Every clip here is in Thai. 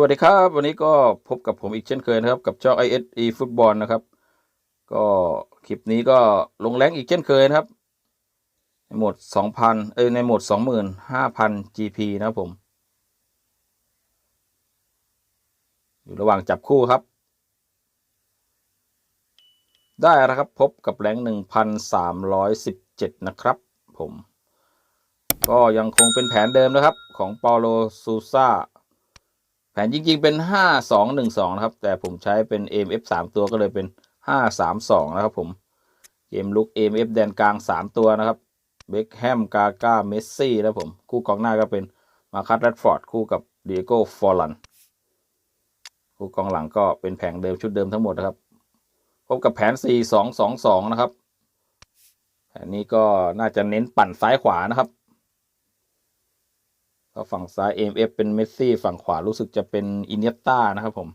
สวัสดีครับ วันนี้ก็พบกับผมอีกเช่นเคยนะครับ กับช่อง ISE ฟุตบอลนะครับ ก็คลิปนี้ก็ลงแรงอีกเช่นเคยนะครับ ในโหมด 2,000 เอ้ยในโหมด 25,000 GP นะครับผม อยู่ระหว่างจับคู่ครับ ได้แล้วครับพบกับแรง1,317 นะครับผม ก็ยังคงเป็นแผนเดิมนะครับ ของเปาโลซูซา ผนจริงๆเป็น 5 2 1 2 นะครับ แต่ผมใช้เป็น AMF 3 ตัวก็เลยเป็น 5 3 2 นะครับผม เกมลุก AMF แดนกลาง 3 ตัวนะครับเบคแฮม กาก้า เมสซี่แล้วผม คู่กองหน้าก็เป็นมาคัตแรดฟอร์ด คู่กับเดียโก้ฟอร์ลัน คู่กองหลังก็เป็นแผงเดิมชุดเดิมทั้งหมดนะครับ พบกับแผน 4 2 2 2 นะครับ แผนนี้ก็น่าจะเน้นปั่นซ้ายขวานะครับ ก็ฝั่งซ้าย AMF เป็นเมสซี่ ฝั่งขวารู้สึกจะเป็นอินเนยต้านะครับผม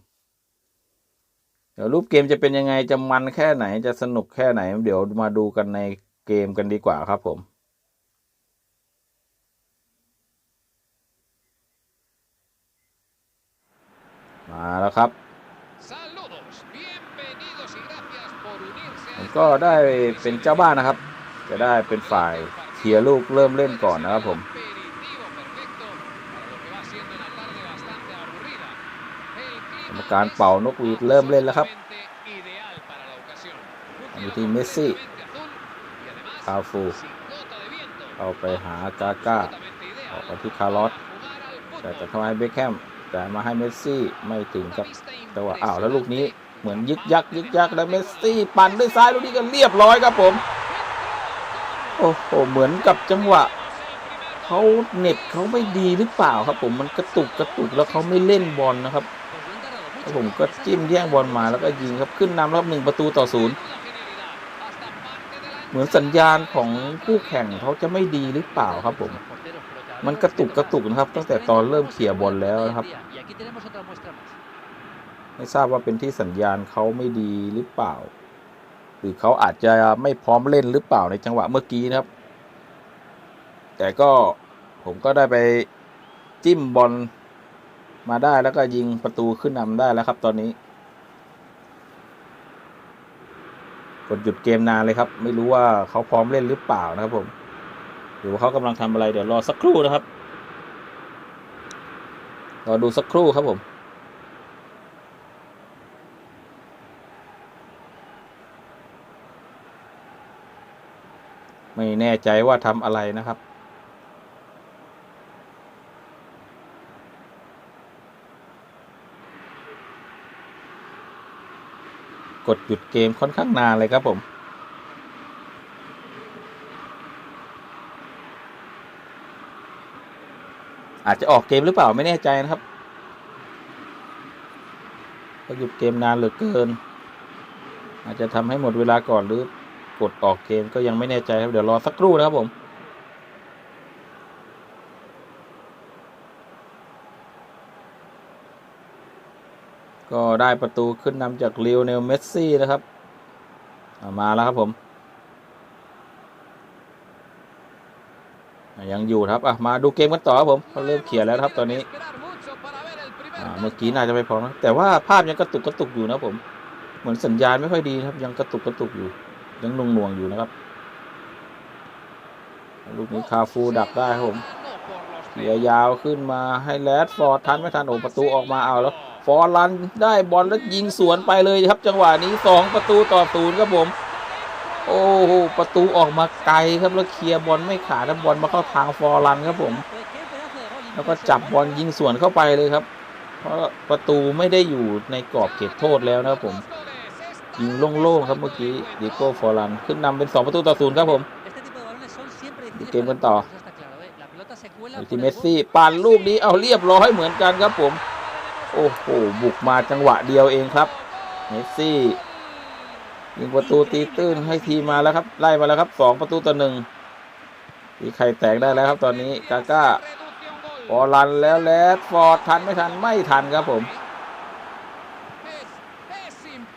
เดี๋ยวรูปเกมจะเป็นยังไงจะมันแค่ไหนจะสนุกแค่ไหน เดี๋ยวมาดูกันในเกมกันดีกว่าครับผมมาแล้วครับ Saludos, bienvenidos y gracias por unirse ผมก็ได้เป็นเจ้าบ้านนะครับ จะได้เป็นฝ่ายเคลียร์ลูกเริ่มเล่นก่อนนะครับผม การเป่านกหวีดเริ่มเล่นแล้วครับอยู่ที่เมสซี่คาฟูเอาไปหากาก้าออก ideal มาที่คาร์ลอสแต่จะทำให้เบคแฮมแต่มาให้เมสซี่ไม่ถึงครับแต่ว่าอ้าวแล้วลูกนี้เหมือนยึกยักยึกยักแล้วเมสซี่ปั่นด้วยซ้ายลูกนี้ก็เรียบร้อยครับผมโอ้โหเหมือนกับจังหวะเขาเน็ตเขาไม่ดีหรือเปล่าครับผมมันกระตุกกระตุกแล้วเขาไม่เล่นบอลนะครับ แล้วผมก็จิ้มแย่งบอลมาแล้วก็ยิงครับขึ้นนำรอบหนึ่งประตูต่อศูนย์เหมือนสัญญาณของคู่แข่งเขาจะไม่ดีหรือเปล่าครับผม มันกระตุกกระตุกนะครับ ตั้งแต่ตอนเริ่มเขี่ยบอลแล้วนะครับ ไม่ทราบว่าเป็นที่สัญญาณเขาไม่ดีหรือเปล่า หรือเขาอาจจะไม่พร้อมเล่นหรือเปล่าในจังหวะเมื่อกี้นะครับ แต่ก็ผมก็ได้ไปจิ้มบอล มาได้แล้วก็ยิงประตูขึ้นนำได้แล้วครับตอนนี้ กดหยุดเกมนานเลยครับ ไม่รู้ว่าเขาพร้อมเล่นหรือเปล่านะครับผมหรือว่าเขากำลังทำอะไรเดี๋ยวรอสักครู่นะครับรอดูสักครู่ครับผมไม่แน่ใจว่าทำอะไรนะครับ กดหยุดเกมค่อนข้างนานเลยครับผมอาจจะออกเกมหรือเปล่าไม่แน่ใจนะครับก็หยุดเกมนานเหลือเกิน อาจจะทำให้หมดเวลาก่อนหรือกดออกเกมก็ยังไม่แน่ใจครับเดี๋ยวรอสักครู่นะครับผม ก็ได้ประตูขึ้นนำจากลิโอเนลเมสซี่นะครับามาแล้วครับผม ยังอยู่ครับอะมาดูเกมกันต่อครับผมเขาเริ่มเขียนแล้วครับตอนนี้เมื่อกี้น่าจะไม่พอนะแต่ว่าภาพยังกระตุกกระตุกอยู่นะผม เหมือนสัญญาณไม่ค่อยดีครับ ยังกระตุกกระตุกอยู่ ยังหน่วงหน่วงๆอยู่นะครับ ลูกนี้คาฟูดักได้ครับผมเลียยาวขึ้นมาให้แรดฟอร์ดทันไม่ทันโอ้ประตูออกมาเอาแล้ว ฟอร์ลันได้บอลแล้วยิงสวนไปเลยครับ จังหวะนี้สองประตูต่อศูนย์ครับผม โอ้โหประตูออกมาไกลครับแล้วเคลียร์บอลไม่ขาดแล้วบอลมาเข้าทางฟอร์ลันครับผม แล้วก็จับบอลยิงสวนเข้าไปเลยครับ เพราะประตูไม่ได้อยู่ในกรอบเขตโทษแล้วนะครับผมยิงโล่งๆครับเมื่อกี้ดิโก้ฟอร์ลันขึ้นนำเป็น 2 ประตูต่อศูนย์ครับผมดูเกมกันต่ออยู่ที่เมสซี่ปั่นลูกนี้เอาเรียบร้อยเหมือนกันครับผม โอ้โห บุกมาจังหวะเดียวเองครับ เมสซี่ ยิงประตูตีตื้นให้ทีมาแล้วครับ ไล่มาแล้วครับสองประตูต่อหนึ่งตีไข่แตกได้แล้วครับตอนนี้กาก้าฟอลันแล้วแลดฟอร์ดทันไม่ทันไม่ทันครับผม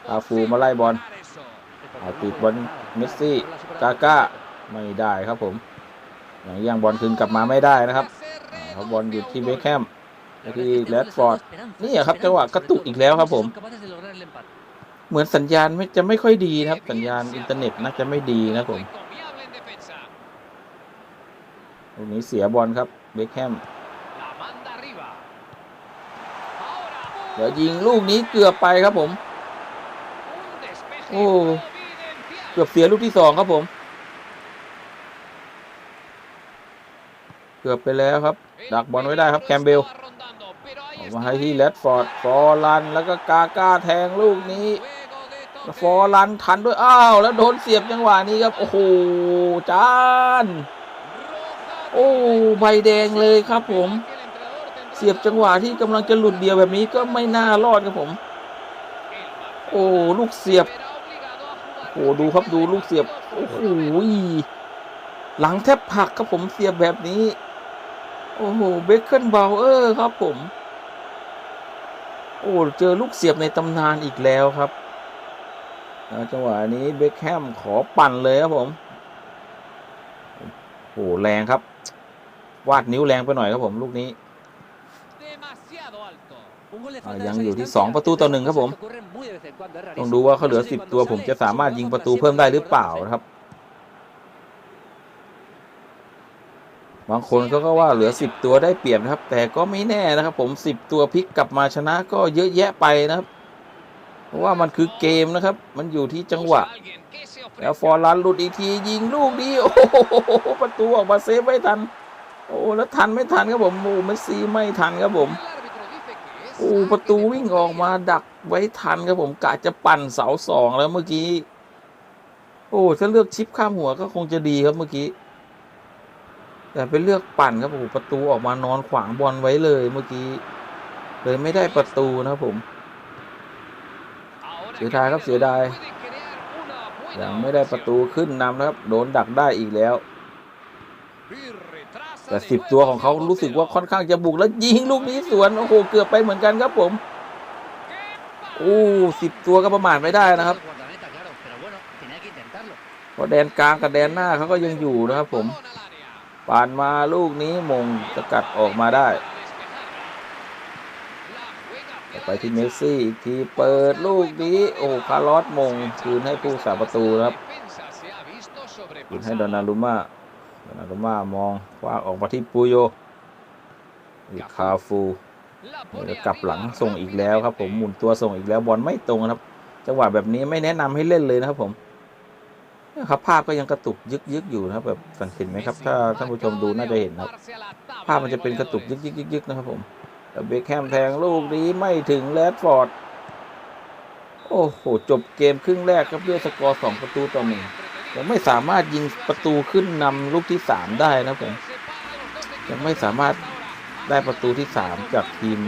อาฟูมาไล่บอลอาติดบอลเมสซี่กาก้าไม่ได้ครับผมอย่างย่างบอลคืนกลับมาไม่ได้นะครับเพราบอลอยู่ที่เบคแฮม La Aquí verdad es que este gol les ha dado Ledford. esperanzas, นี่อครับจังหวะกระตุกอีกแล้วครับผม เหมือนสัญญาณไม่จะไม่ค่อยดีครับ สัญญาณอินเทอร์เน็ตน่าจะไม่ดีนะครับผมตรงนี้เสียบอลครับเบคแฮมเดี๋ยวยิงลูกนี้เกือบไปครับผม Un despeje Oh. providencial. เกือบเสียลูกที่สองครับผม เกือบไปแล้วครับ ดักบอลไว้ได้ครับแคมเบล มาให้ที่ él. แรดฟอร์ดฟอร์ลันแล้วก็กาก้าแทงลูกนี้ ฟอร์ลันทันด้วย อ้าว แล้วโดนเสียบจังหวะนี้ครับ โอ้โหจานโอ้ใบแดงเลยครับผม เสียบจังหวะที่กำลังจะหลุดเดียวแบบนี้ก็ไม่น่ารอดครับผม โอ้ลูกเสียบโอ้ดูครับดูลูกเสียบโอ้โหหลังแทบผักครับผมเสียบแบบนี้ โอ้โหเบคเกิลเบลเออร์ครับผม อ้เจอลูกเสียบในตำนานอีกแล้วครับแล้วจังหวะนี้เบคแฮมขอปั่นเลยครับผมโอ้แรงครับ วาดนิ้วแรงไปหน่อยครับผมลูกนี้ demasiado alto. Un gol de อ่า falta de ยัง esa อยู่ที่ distancia, 2ประตูต่อหนึ่งครับผม cosas que ocurren muy de vez en cuando, es ต้อง rarísimo. ดูว่าเขาเหลือ Eso sí, 10 ตัว cuando ผม sale, จะสามารถ su ยิง jugada ประตู contra เพิ่มได้ห siempre รือเปล่า recordados, ¿eh? นะครับ บางคนเขาก็ว่าเหลือ 10 ตัวได้เปรียบนะครับ แต่ก็ไม่แน่นะครับ ผม 10 ตัวพลิกกลับมาชนะก็เยอะแยะไปนะครับ เพราะว่ามันคือเกมนะครับ มันอยู่ที่จังหวะ แล้วฟอร์ลันหลุดอีกทียิงลูกนี้โอ้โหประตูออกมาเซฟไว้ทัน โอ้แล้วทันไม่ทันครับผมโอ้เมสซี่ไม่ทันครับผมโอ้ประตูวิ่งออกมาดักไว้ทันครับผมกะจะปั่นเสาสองแล้วเมื่อกี้ โอ้ถ้าเลือกชิปข้ามหัวก็คงจะดีครับเมื่อกี้ แต่ไปเลือกปั่นครับโอ้โหประตูออกมานอนขวางบอลไว้เลยเมื่อกี้เลยไม่ได้ประตูนะครับผม Ahora เสีย que ดายครับ tiene เสียดาย puede crear una buena ยังไม่ได้ประตู ocasión. ขึ้นนำนะครับ โดนดักได้อีกแล้ว Y retrasa แต่ de สิบ nuevo ตัวของเขา el รู้สึกว่า portero. ค่อนข้างจะบุกแล้วยิงลูกนี้สวนโอ้โหเกือบไปเหมือนกันครับผม ¡Qué โอ้สิบตัวก็ประมาทไม่ได้นะครับ El guardameta, claro, pero bueno, tenía que intentarlo. เพราะแดนกลางกับแดนหน้าเขาก็ยังอยู่นะครับผม balón al área. ปานมาลูกนี้มงสกัดออกมาได้ไปที่เมสซี่อีกทีเปิดลูกนี้ โอ้คาร์ลอสมงคืนให้ผู้สาประตูครับคืนให้ดอนนารุม่าดอนนารุม่ามองคว้าออกมาที่ปูโยอีกคาฟู La เดี๋ยว pone จะกลับหลังส่งอีกแล้วครับผมหมุนตัวส่งอีกแล้วบอลไม่ตรงครับ จังหวะแบบนี้ไม่แนะนำให้เล่นเลยนะครับผม ครับภาพก็ยังกระตุกยึกยึกอยู่นะครับแบบสังเกตไหมครับถ้าท่านผู้ชมดูน่าจะเห็นครับ ภาพมันจะเป็นกระตุกยึกยึกยึกยึกนะครับผมเบคแฮมแทงลูกนี้ไม่ถึงแรดฟอร์ดโอ้โหจบเกมครึ่งแรกครับด้วยสกอร์สองประตูต่อหนึ่งยังไม่สามารถยิงประตูขึ้นนำลูกที่สามได้นะครับผมยังไม่สามารถได้ประตูที่สามจากทีม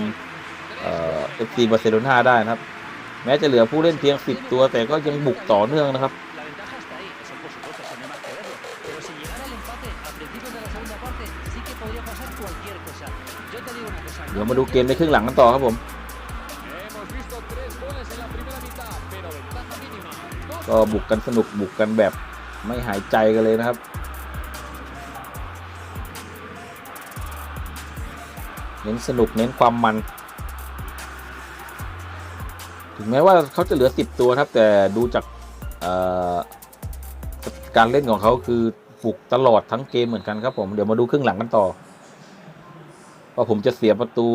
เอ่อฟซีบาร์เซโลนาได้นะครับ แม้จะเหลือผู้เล่นเพียงสิบตัวแต่ก็ยังบุกต่อเนื่องนะครับ มาดูเกมในครึ่งหลังกันต่อครับผม ก็บุกกันสนุกบุกกันแบบไม่หายใจกันเลยนะครับ เน้นสนุกเน้นความมัน ถึงแม้ว่าเขาจะเหลือ 10 ตัวครับแต่ดูจากการเล่นของเขาคือบุกตลอดทั้งเกมเหมือนกันครับผม เดี๋ยวมาดูครึ่งหลังกันต่อ ว่าผมจะเสียประตู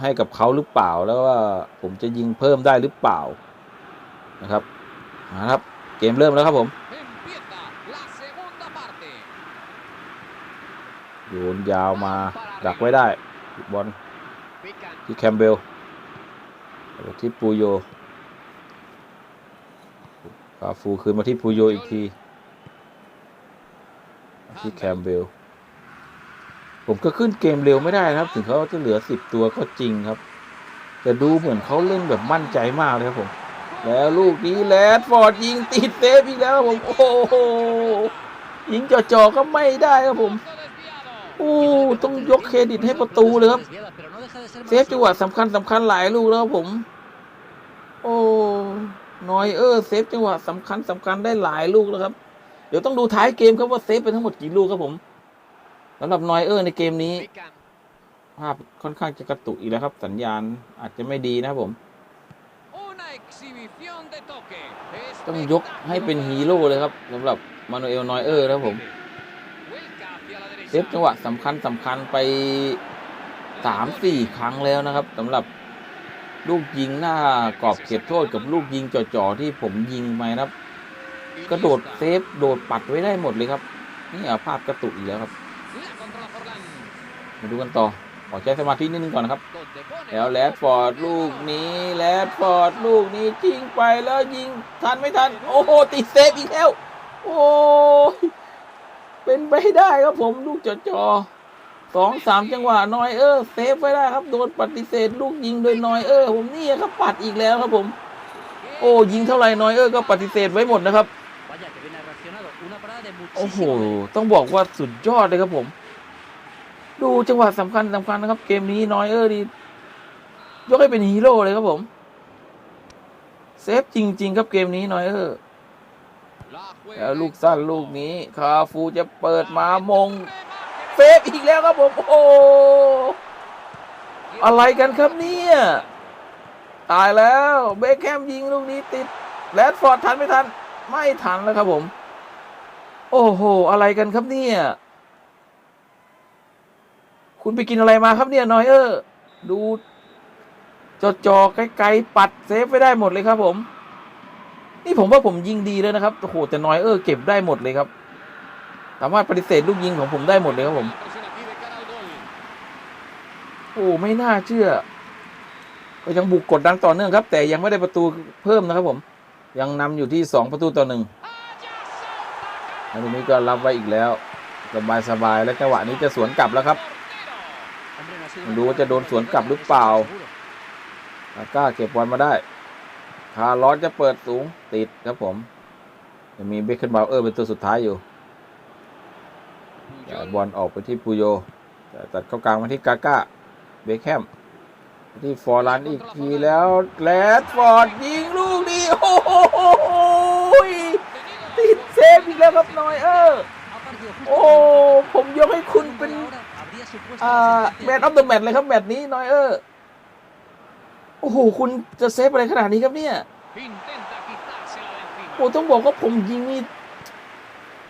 ให้กับเขาหรือเปล่า แล้วว่าผมจะยิงเพิ่มได้หรือเปล่านะครับมาครับเกมเริ่มแล้วครับผมโยนยาวมาดักไว้ได้บอลที่แคมเบลที่ปูโยปาฟูคืนมาที่ปูโยอีกทีที่แคมเบล ผมก็ขึ้นเกมเร็วไม่ได้นะครับ ถึงเขาจะเหลือสิบตัวก็จริงครับ แต่ดูเหมือนเขาเล่นแบบมั่นใจมากเลยครับผม แล้วลูกนี้แลดฟอร์ดยิงติดเซฟอีกแล้วครับผม โอ้โหยิงจ่อๆก็ไม่ได้ครับผมโอ้ต้องยกเครดิตให้ประตูเลยครับเซฟจังหวะสำคัญสำคัญหลายลูกแล้วครับผม โอ้นอยเออร์เซฟจังหวะสำคัญสำคัญได้หลายลูกแล้วครับ เดี๋ยวต้องดูท้ายเกมครับว่าเซฟไปทั้งหมดกี่ลูกครับผม สำหรับนอยเออร์ในเกมนี้ ภาพค่อนข้างจะกระตุกอีกแล้วครับ สัญญาณอาจจะไม่ดีนะผม ต้องยกให้เป็นฮีโร่เลยครับสำหรับมานูเอลนอยเออร์นะผมเซฟจังหวะสำคัญสำคัญไปสามสี่ครั้งแล้วนะครับสำหรับลูกยิงหน้ากรอบเขตโทษกับลูกยิงจ่อๆที่ผมยิงไปครับ กระโดดเซฟโดดปัดไว้ได้หมดเลยครับ นี่อะภาพกระตุกอีกแล้วครับ มาดูกันต่อ ขอใช้สมาธินิดนึงก่อนนะครับ Donde pone แล้วแรดฟอร์ดลูกนี้แรดฟอร์ดลูกนี้ยิงไปแล้วยิงทันไม่ทัน โอ้โหติดเซฟอีกแล้ว โอ้ยเป็นไปได้ครับผมลูกจ่อจอสองสามจังหวะนอยเออร์เซฟไว้ได้ครับโดนปฏิเสธลูกยิงโดยนอยเออร์ผมนี่ครับปัดอีกแล้วครับผม โอ้ยิงเท่าไหร่นอยเออร์ก็ปฏิเสธไว้หมดนะครับ โอ้โห muchísimo. ต้องบอกว่าสุดยอดเลยครับผม ดูจังหวะสำคัญสำคัญนะครับ เกมนี้นอยเออร์ดียกให้เป็นฮีโร่เลยครับผม เซฟจริง ๆ ครับเกมนี้นอยเออร์ La juega แล้วลูกสั้นลูกนี้ คาฟูจะเปิดมามง เซฟอีกแล้วครับผม โอ้อะไรกันครับเนี่ย ตายแล้ว เบคแฮมยิงลูกนี้ติดแรดฟอร์ดทันไม่ทัน ไม่ทันแล้วครับผม โอ้โห อะไรกันครับเนี่ย คุณไปกินอะไรมาครับเนี่ยนอยเออร์ ดูจอจอๆไกลๆปัดเซฟไว้ได้หมดเลยครับผม นี่ผมว่าผมยิงดีแล้วนะครับ โอ้โห แต่นอยเออร์เก็บได้หมดเลยครับ สามารถปฏิเสธลูกยิงของผมได้หมดเลยครับผม โอ้ไม่น่าเชื่อ ก็ยังบุกกดดันต่อเนื่องครับ แต่ยังไม่ได้ประตูเพิ่มนะครับผม ยังนำอยู่ที่สองประตูต่อหนึ่ง แล้วตรงนี้ก็รับไว้อีกแล้วสบายสบายแล้วจังหวะนี้จะสวนกลับแล้วครับ Hombre, no ha sido ไม่ una รู้ว่าจะโดนสวนกลับหรือเปล่าอาก้าเก็บบอลมาได้คาร์ลอสจะเปิดสูงติดครับผมจะมีเบคเคนบาวเออร์เป็นตัวสุดท้ายอยู่แต่ Puyol. บอลออกไปที่ปูโยแต่ตัดเข้ากลางมาที่กาก้าเบคแฮมที่ฟอร์ลันอีกทีแล้วแรดฟอร์ดยิงลูกนี้โอ้โหติดเซฟ อีกแล้วครับนอยเออร์โอ้ผมยกให้คุณเป็นอ่า la แมนออฟเดอะแมตเลยครับแมตช์นี้นอยเออร์โอ้โหคุณจะเซฟอะไรขนาดนี้ครับเนี่ยโอ้ต้องบอกว่าผมยิงนี่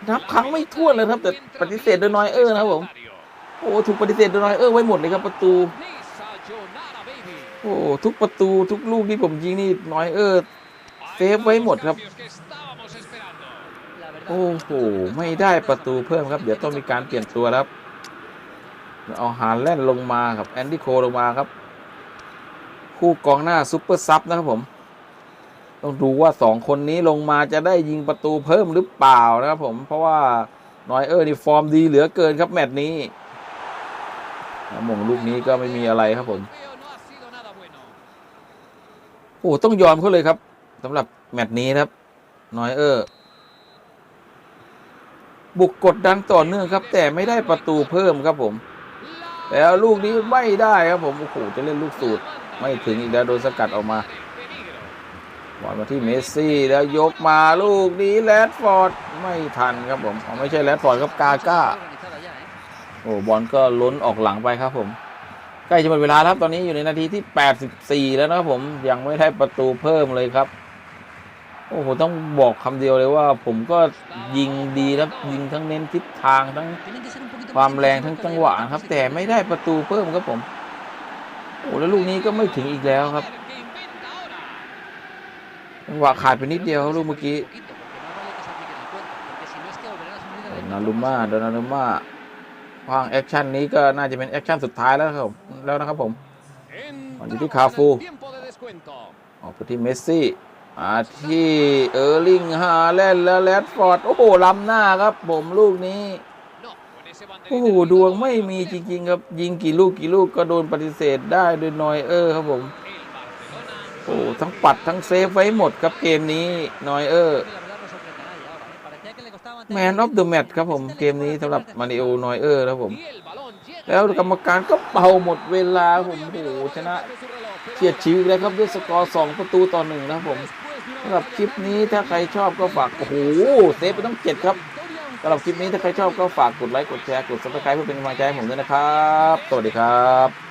นับครั้งไม่ถ้วนเลยครับ แต่ปฏิเสธโดยนอยเออร์นะครับผมโอ้ถูกปฏิเสธโดยนอยเออร์ไว้หมดเลยครับประตูโอ้ทุกประตูทุกลูกที่ผมยิงนี่นอยเออร์ Ahí Save van ไว้หมดครับ โอ้โห ไม่ได้ประตูเพิ่มครับ เดี๋ยวต้องมีการเปลี่ยนตัวครับ เอาฮาแลนด์ลงมาครับ แอนดี้โคลงมาครับ คู่กองหน้าซุปเปอร์ซับนะครับผม ต้องดูว่าสองคนนี้ลงมาจะได้ยิงประตูเพิ่มหรือเปล่านะครับผม เพราะว่านอยเออร์นี่ฟอร์มดีเหลือเกินครับแมตช์นี้หมงลูกนี้ก็ไม่มีอะไรครับผม โอ้ต้องยอมเขาเลยครับสำหรับแมตช์นี้ครับนอยเออร์ บุกกดดันต่อเนื่องครับ แต่ไม่ได้ประตูเพิ่มครับผม แล้วลูกนี้ไม่ได้ครับผมโอ้โหจะเล่นลูกสูตรไม่ถึงอีกแล้วโดนสกัดออกมาบอลมาที่เมสซี่แล้วยกมาลูกนี้แรดฟอร์ดไม่ทันครับผมไม่ใช่แรดฟอร์ดครับกาก้าโอ้บอลก็ล้นออกหลังไปครับผมใกล้จะหมดเวลาครับตอนนี้อยู่ในนาทีที่ 84 แล้วนะครับผมยังไม่ได้ประตูเพิ่มเลยครับ โอ้โหต้องบอกคำเดียวเลยว่า ผมก็ยิงดีครับยิงทั้งเน้นทิศทางทั้งความแรงทั้งจังหวะครับ แต่ไม่ได้ประตูเพิ่มครับผมโอ้แล้วลูกนี้ก็ไม่ถึงอีกแล้วครับจังหวะขาดไปนิดเดียวครับลูกเมื่อกี้นารุมาโดนารุมาวางแอคชั่นนี้ก็น่าจะเป็นแอคชั่นสุดท้ายแล้วครับแล้วนะครับผมอยู่ที่คาฟูออกไปที่เมสซี่ มาที่เออร์ลิงฮาแลนด์และแรดฟอร์ด โอ้โหล้ำหน้าครับ ผมลูกนี้ โอ้โห ดวงไม่มีจริง ๆ ครับ ยิงกี่ลูกกี่ลูกก็โดนปฏิเสธได้โดยนอยเออร์ครับผม โอ้โทั้งปัดทั้งเซฟไว้หม de ครับเกมนี้นอยเออร์แมนออฟเดอะแมตช์ครับผมเกมนี้สำหรับมาริโอนอยเออร์ครับผม แล้วกรรมการก็เป่าหมดเวลาผมโอ้โหชนะ เฉียดชิวเลยครับด้วยสกอร์ 2 ประตูต่อหนึ่งนะครับผมสำหรับคลิปนี้ถ้าใครชอบก็ฝาก โอ้โหเซฟไปต้องเจ็ดครับสำหรับคลิปนี้ถ้าใครชอบก็ฝากกดไลค์กดแชร์กดซับสไครป์เพื่อเป็นกำลังใจให้ผมด้วยนะครับ สวัสดีครับ